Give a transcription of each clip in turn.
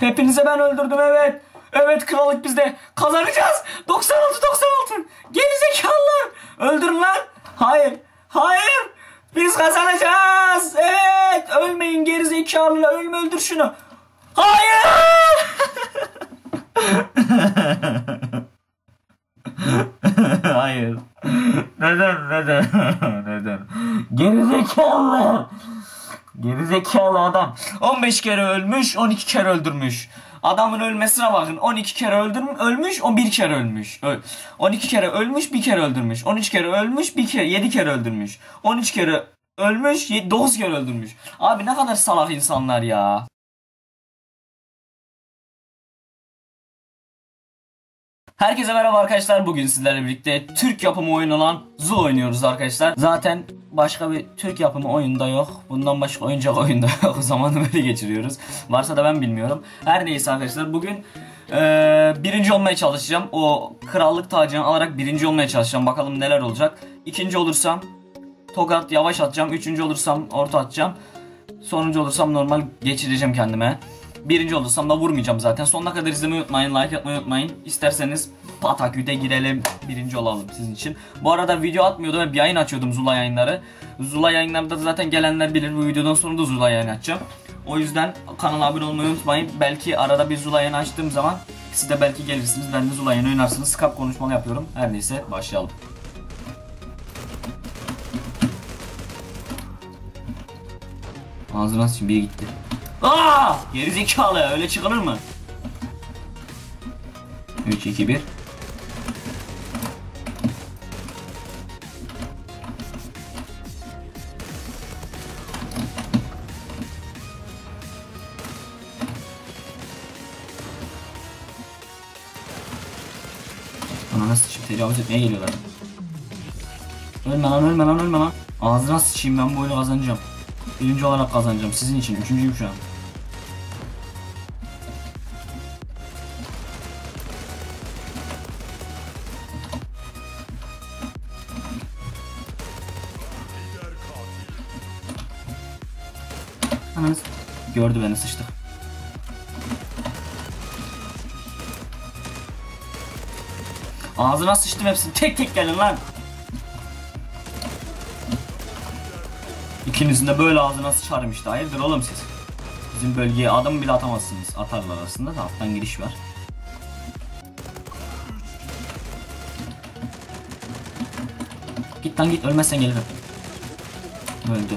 Hepinize ben öldürdüm evet. Evet krallık bizde. Kazanacağız. 96 96. Gerizekalılar. Öldürün lan. Hayır. Hayır. Biz kazanacağız. Evet. Ölmeyin gerizekalılar. Ölme öldür şunu. Hayır. Hayır. Neden? Neden? Neden? Gerizekalılar. Gerizekalı adam. 15 kere ölmüş, 12 kere öldürmüş. Adamın ölmesine bakın. 12 kere öldürmüş, ölmüş, 11 kere ölmüş. Ö- 12 kere ölmüş, bir kere öldürmüş. 13 kere ölmüş, bir kere 7 kere öldürmüş. 13 kere ölmüş, 9 kere öldürmüş. Abi ne kadar salak insanlar ya. Herkese merhaba arkadaşlar. Bugün sizlerle birlikte Türk yapımı oyun olan Zul oynuyoruz arkadaşlar. Zaten başka bir Türk yapımı oyunda yok. Bundan başka oyuncak oyunda yok. O zamanı böyle geçiriyoruz. Varsa da ben bilmiyorum. Her neyse arkadaşlar bugün eee, birinci olmaya çalışacağım. O krallık tacını alarak birinci olmaya çalışacağım. Bakalım neler olacak. İkinci olursam tokat yavaş atacağım. Üçüncü olursam orta atacağım. Sonuncu olursam normal geçireceğim kendime. Birinci olursam da vurmayacağım zaten. Sonuna kadar izlemeyi unutmayın, like atmayı unutmayın. İsterseniz Patakü'de girelim, birinci olalım sizin için. Bu arada video atmıyordum bir yayın açıyordum Zula yayınları. Zula yayınlarında da zaten gelenler bilir bu videodan sonra da Zula yayın açacağım. O yüzden kanala abone olmayı unutmayın. Belki arada bir Zula yayını açtığım zaman siz de belki gelirsiniz. Ben de Zula yayını oynarsınız. Skype konuşmalı yapıyorum. Her neyse başlayalım. Ağzına sıçayım biri gitti. Aa! Gerizekalı öyle çıkılır mı? 3 2 1 Ananı sıçayım tecavüz etmeye geliyorlar. Ölme lan ölme lan ölme lan. Ağzına sıçayım ben bu oyunu kazanacağım. Birinci olarak kazanacağım sizin için. Üçüncüyüm şu an. Gördü beni sıçtık. Ağzına sıçtım hepsini. Tek tek gelin lan. İkinizin de böyle ağzına sıçarım işte. Hayırdır oğlum siz? Bizim bölgeye adım bile atamazsınız. Atarlar aslında da alttan giriş var. Git lan git ölmezsen gelirim. Öldü.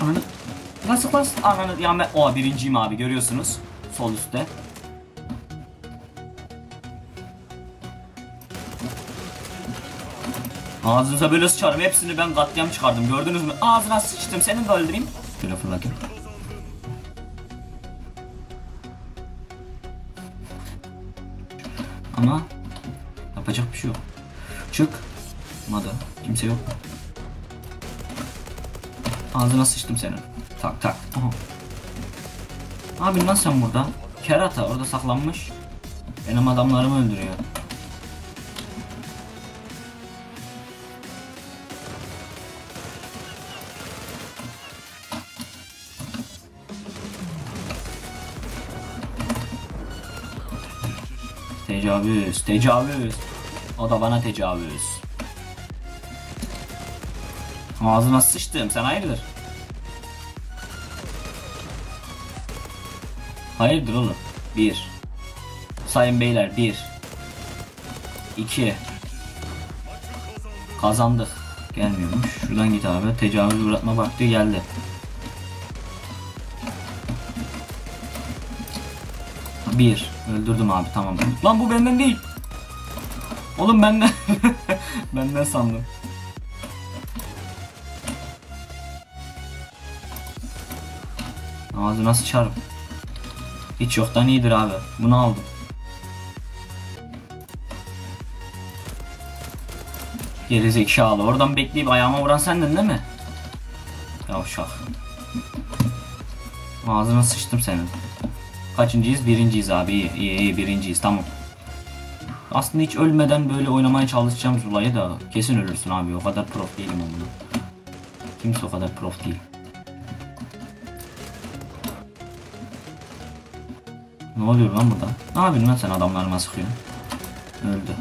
Ananı. Nasıl nasıl? Ananı. Ya ben... Oha birinciyim abi görüyorsunuz. Sol üstte. Ağzınıza böyle sıçarım. Hepsini ben katliam çıkardım. Gördünüz mü? Ağzına sıçtım. Seni de öldüreyim. Şöyle fırlatayım. Ama yapacak bir şey yok. Çık. Mada. Kimse yok. Ağzına sıçtım senin. Tak tak. Aha. Abi lan sen burada? Kerata orada saklanmış. Benim adamlarımı öldürüyor. Tecavüz, tecavüz. O da bana tecavüz. Ağzına sıçtım, sen hayırdır? Hayırdır oğlum? Bir. Sayın beyler, bir. İki. Kazandık. Gelmiyormuş. Şuradan git abi. Tecavüz uğratma vakti geldi. Bir. Öldürdüm abi tamam. Lan bu benden değil. Oğlum benden. benden sandım. Ağzına sıçarım. Hiç yoktan iyidir abi. Bunu aldım. Gerizekalı. Oradan bekleyip ayağıma vuran sendin değil mi? Yavşak. Ağzına sıçtım senin. Kaçıncıyız? Birinciyiz abi. İyi, iyi, iyi birinciyiz. Tamam. Aslında hiç ölmeden böyle oynamaya çalışacağım Zula'yı da kesin ölürsün abi. O kadar prof değilim onunla. Kimse o kadar prof değil. Ne oluyor lan burada? Ne yapıyorsun lan sen adamlarıma sıkıyorsun? Öldü.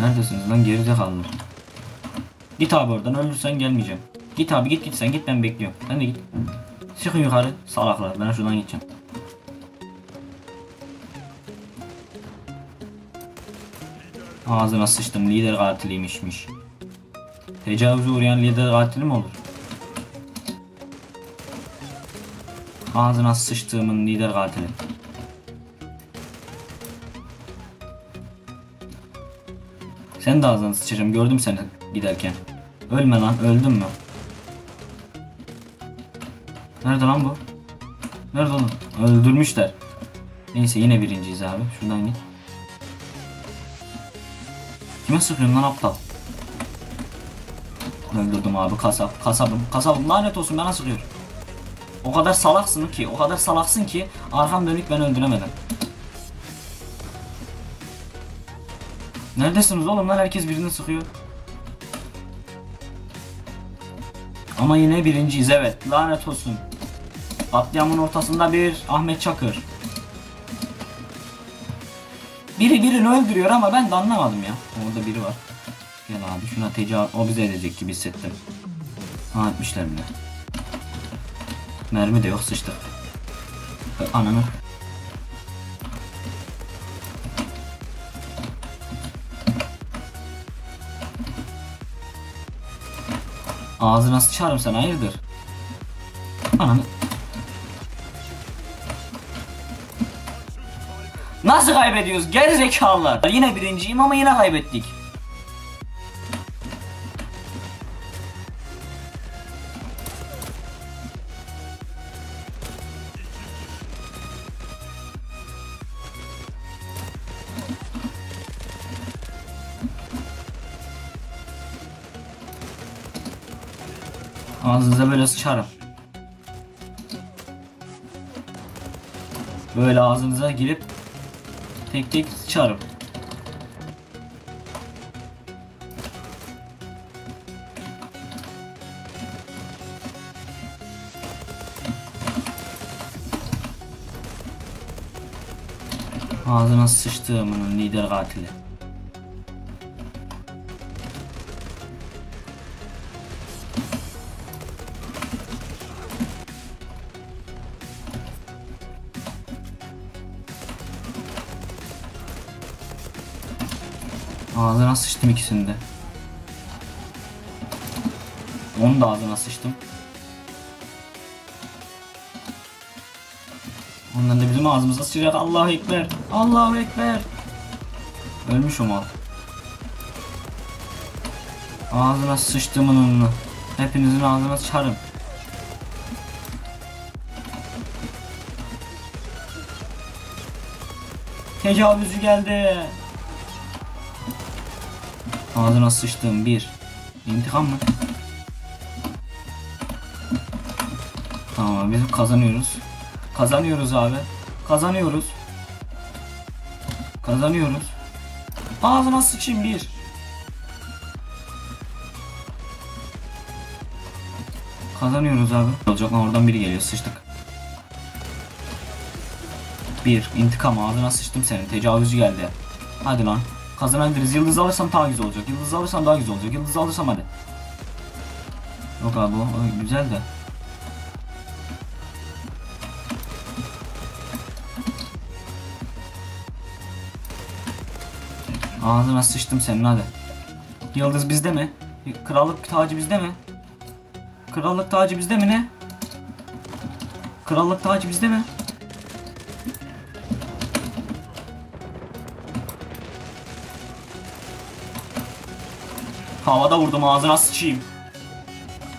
Neredesiniz lan gerizekalılar? Git abi oradan ölürsen gelmeyeceğim. Git abi git git sen git ben bekliyorum. Sen de git. Çıkın yukarı salaklar ben şuradan gideceğim. Ağzına sıçtım lider katiliymişmiş. Tecavüze uğrayan lider katili mi olur? Ağzına sıçtığımın lider katili. Sen de ağzına sıçacağım gördüm seni giderken. Ölme lan öldün mü? Nerede lan bu? Nerede oğlum? Öldürmüşler. Neyse yine birinciyiz abi. Şuradan git. Kime sıkıyorsun lan aptal? Öldürdüm abi kasap. Kasabım. Kasabım lanet olsun bana sıkıyor. O kadar salaksın ki, o kadar salaksın ki arkam dönük ben öldüremedim. Neredesiniz oğlum lan herkes birini sıkıyor. Ama yine birinciyiz evet lanet olsun. Katliamın ortasında bir Ahmet Çakır. Biri birini öldürüyor ama ben de anlamadım ya. Orada biri var. Gel abi şuna tecavüz o bize edecek gibi hissettim. Ha etmişler bile. Mermi de yok sıçtık. Ananı. Ağzına sıçarım sen hayırdır? Ananı. Nasıl kaybediyoruz? Geri zekalılar. Yine birinciyim ama yine kaybettik. Ağzınıza böyle sıçarım. Böyle ağzınıza girip tek tek sıçarım. Ağzına sıçtığımın lider katili. Ağzına sıçtım ikisinde. Onu da ağzına sıçtım. Ondan da bizim ağzımıza sıçacak. Allahu Ekber. Allahu Ekber. Ölmüş o mal. Ağzına sıçtımın onunla. Hepinizin ağzına sıçarım. Tecavüzcü geldi. Ağzına sıçtığım bir. İntikam mı? Tamam biz kazanıyoruz. Kazanıyoruz abi. Kazanıyoruz. Kazanıyoruz. Ağzına sıçayım bir. Kazanıyoruz abi. Olacak lan oradan biri geliyor sıçtık. Bir. intikam ağzına sıçtım senin. Tecavüzcü geldi. Hadi lan. Kazanabiliriz. Yıldız alırsam daha güzel olacak. Yıldız alırsam daha güzel olacak. Yıldız alırsam hadi. Yok abi o, o güzel de. Ağzına sıçtım senin hadi. Yıldız bizde mi? Krallık tacı bizde mi? Krallık tacı bizde mi ne? Krallık tacı bizde mi? Havada vurdum ağzına sıçayım.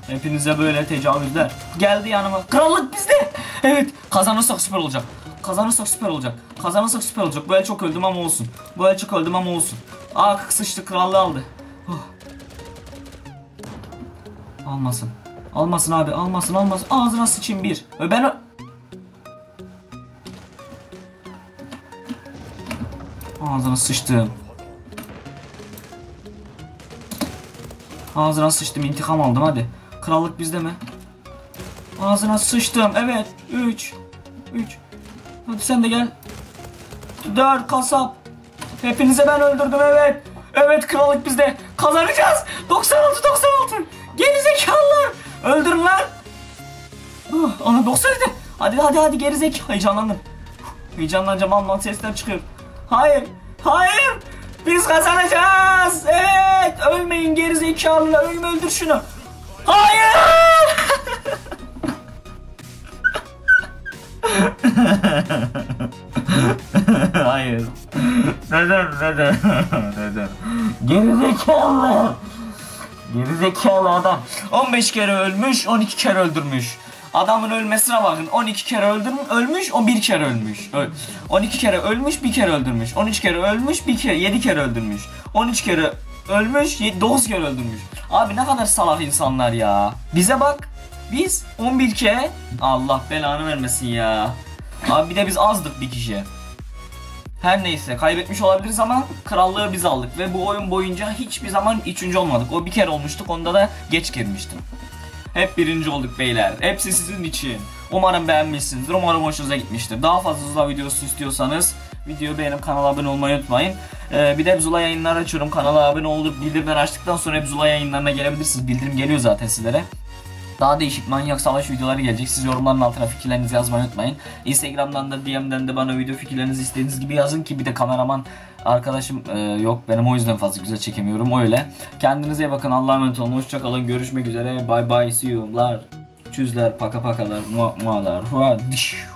Hepinize böyle tecavüzler. Geldi yanıma. Krallık bizde. Evet. Kazanırsak süper olacak. Kazanırsak süper olacak. Kazanırsak süper olacak. El çok öldüm ama olsun. El çok öldüm ama olsun. Aa sıçtı krallığı aldı. Huh. Almasın. Almasın abi. Almasın almasın. Ağzına sıçayım bir. Ben... Ağzına sıçtım. Ağzına sıçtım intikam aldım hadi. Krallık bizde mi? Ağzına sıçtım. Evet. 3 3 Hadi sen de gel. 4 kasap. Hepinize ben öldürdüm evet. Evet krallık bizde. Kazanacağız. 96 96. Gerizekalılar. Öldürün lan. Ah, Ana 97. Hadi hadi hadi gerizek. Heyecanlandım. Heyecanlanacağım Alman sesler çıkıyor. Hayır. Hayır. Biz kazanacağız. Evet. Ölmeyin gerizekalılar. Ölme öldür şunu. Hayır. Hayır. Neden neden neden? Gerizekalı. Gerizekalı adam. 15 kere ölmüş, 12 kere öldürmüş. Adamın ölmesine bakın. 12 kere öldürmüş, ölmüş, o bir kere ölmüş. Öl- 12 kere ölmüş, bir kere öldürmüş. 13 kere ölmüş, bir kere, 7 kere öldürmüş. 13 kere ölmüş, 9 kere öldürmüş. Abi ne kadar salak insanlar ya. Bize bak. Biz 11 kere Allah belanı vermesin ya. Abi bir de biz azdık bir kişi. Her neyse kaybetmiş olabiliriz ama krallığı biz aldık ve bu oyun boyunca hiçbir zaman üçüncü olmadık. O bir kere olmuştuk onda da geç girmiştim. Hep birinci olduk beyler. Hepsi sizin için. Umarım beğenmişsinizdir. Umarım hoşunuza gitmiştir. Daha fazla Zula videosu istiyorsanız video beğenip kanala abone olmayı unutmayın. Ee, bir de Zula yayınlar açıyorum. Kanala abone olup bildirimleri açtıktan sonra hep Zula yayınlarına gelebilirsiniz. Bildirim geliyor zaten sizlere. Daha değişik manyak savaş videoları gelecek. Siz yorumların altına fikirlerinizi yazmayı unutmayın. Instagram'dan da DM'den de bana video fikirlerinizi istediğiniz gibi yazın ki bir de kameraman arkadaşım e, yok. Benim o yüzden fazla güzel çekemiyorum öyle. Kendinize iyi bakın. Allah'a emanet olun. Hoşçakalın. Görüşmek üzere. Bye bye. See you'lar. Çüzler, paka pakalar, mualar. Hua, diş.